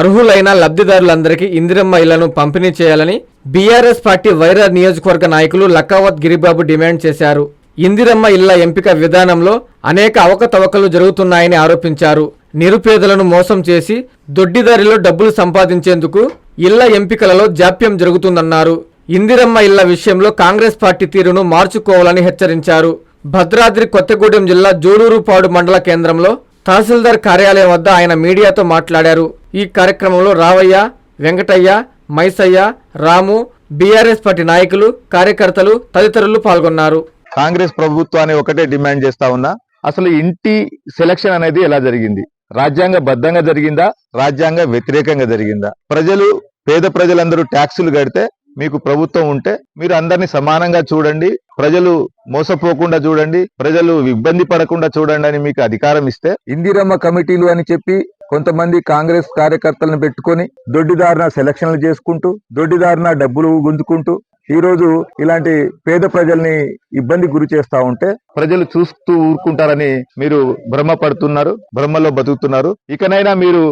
అర్హులైన లబ్ధిదారులందరికీ ఇందిరమ్మ ఇళ్ళను పంపిణీ చేయాలని బీఆర్ఎస్ పార్టీ వైరా నియోజకవర్గ నాయకులు లక్కావత్ గిరిబాబు డిమాండ్ చేశారు. ఇందిరమ్మ ఇళ్ళ ఎంపిక విధానంలో అనేక అవకతవకలు జరుగుతున్నాయని ఆరోపించారు. నిరుపేదలను మోసం చేసి దొడ్డిదారిలో డబ్బులు సంపాదించేందుకు ఇళ్ళ ఎంపికలలో జాప్యం జరుగుతుందన్నారు. ఇందిరమ్మ ఇళ్ళ విషయంలో కాంగ్రెస్ పార్టీ తీరును మార్చుకోవాలని హెచ్చరించారు. భద్రాద్రి కొత్తగూడెం జిల్లా జోడూరుపాడు మండల కేంద్రంలో తహసీల్దార్ కార్యాలయం వద్ద ఆయన మీడియాతో మాట్లాడారు. ఈ కార్యక్రమంలో రావయ్య వెంకటయ్య మైసయ్య రాము బీఆర్ఎస్ పార్టీ నాయకులు కార్యకర్తలు తదితరులు పాల్గొన్నారు. కాంగ్రెస్ ప్రభుత్వాన్ని ఒకటే డిమాండ్ చేస్తా ఉన్నా అసలు ఇంటి సెలక్షన్ అనేది ఎలా జరిగింది? రాజ్యాంగ బద్ధంగా జరిగిందా? రాజ్యాంగ వ్యతిరేకంగా జరిగిందా? ప్రజలు పేద ప్రజలందరూ ట్యాక్సులు కడితే మీకు ప్రభుత్వం ఉంటే మీరు అందరినీ సమానంగా చూడండి. ప్రజలు మోసపోకుండా చూడండి. ప్రజలు ఇబ్బంది పడకుండా చూడండి అని మీకు అధికారం ఇస్తే ఇందిరమ్మ కమిటీలు అని చెప్పి కొంతమంది కాంగ్రెస్ కార్యకర్తలను పెట్టుకొని దొడ్డిదారిన సెలక్షన్లు చేసుకుంటూ దొడ్డిదారిన డబ్బులు గుంజుకుంటూ ఈ రోజు ఇలాంటి పేద ప్రజల్ని ఇబ్బంది గురి చేస్తా ఉంటే ప్రజలు చూస్తూ ఊరుకుంటారని మీరు భ్రమపడుతున్నారు భ్రమలో బతుకుతున్నారు. ఇకనైనా మీరు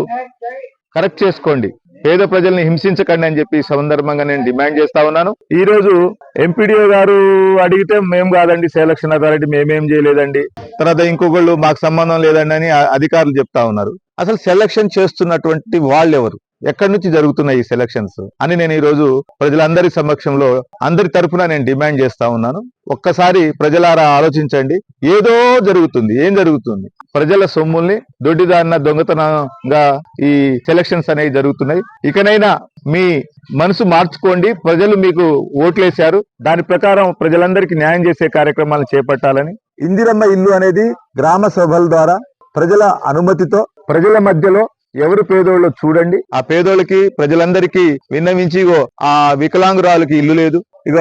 కరెక్ట్ చేసుకోండి. పేద ప్రజల్ని హింసించకండి అని చెప్పి సందర్భంగా నేను డిమాండ్ చేస్తా ఉన్నాను. ఈ రోజు ఎంపీడీఓ గారు అడిగితే మేము కాదండి సెలక్షన్ అథారిటీ మేమేం చేయలేదండి. తర్వాత ఇంకొకళ్ళు మాకు సంబంధం లేదండి అని అధికారులు చెప్తా ఉన్నారు. అసలు సెలక్షన్ చేస్తున్నటువంటి వాళ్ళు ఎవరు ఎక్కడి నుంచి జరుగుతున్నాయి ఈ సెలక్షన్స్ అని నేను ఈరోజు ప్రజలందరి సమక్షంలో అందరి తరఫున నేను డిమాండ్ చేస్తా ఉన్నాను. ఒక్కసారి ప్రజలారా ఆలోచించండి. ఏదో జరుగుతుంది ఏం జరుగుతుంది? ప్రజల సొమ్ముల్ని దొడ్డిదారిన దొంగతనంగా ఈ సెలక్షన్స్ అనేవి జరుగుతున్నాయి. ఇకనైనా మీ మనసు మార్చుకోండి. ప్రజలు మీకు ఓట్లేశారు. దాని ప్రకారం ప్రజలందరికీ న్యాయం చేసే కార్యక్రమాలను చేపట్టాలని. ఇందిరమ్మ ఇల్లు అనేది గ్రామ సభల ద్వారా ప్రజల అనుమతితో ప్రజల మధ్యలో ఎవరు పేదోళ్ళో చూడండి. ఆ పేదోళ్ళకి ప్రజలందరికీ విన్నవించి ఇగో ఆ వికలాంగురాలకి ఇల్లు లేదు. ఇక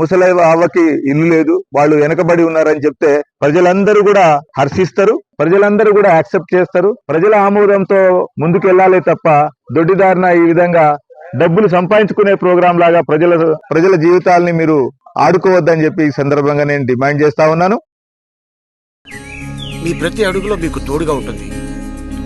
ముసలి అవ్వకి ఇల్లు లేదు. వాళ్ళు వెనకబడి ఉన్నారని చెప్తే ప్రజలందరూ కూడా హర్షిస్తారు. ప్రజలందరూ కూడా యాక్సెప్ట్ చేస్తారు. ప్రజల ఆమోదంతో ముందుకు వెళ్ళాలి తప్ప దొడ్డిదారిన ఈ విధంగా డబ్బులు సంపాదించుకునే ప్రోగ్రాం లాగా ప్రజల ప్రజల జీవితాలని మీరు ఆడుకోవద్దని చెప్పి ఈ సందర్భంగా నేను డిమాండ్ చేస్తా ఉన్నాను. మీ ప్రతి అడుగులో మీకు తోడుగా ఉంటుంది.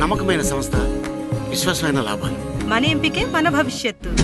నమ్మకమైన సంస్థ విశ్వాసమైన లాభాలు. మన ఎంపికే మన భవిష్యత్తు.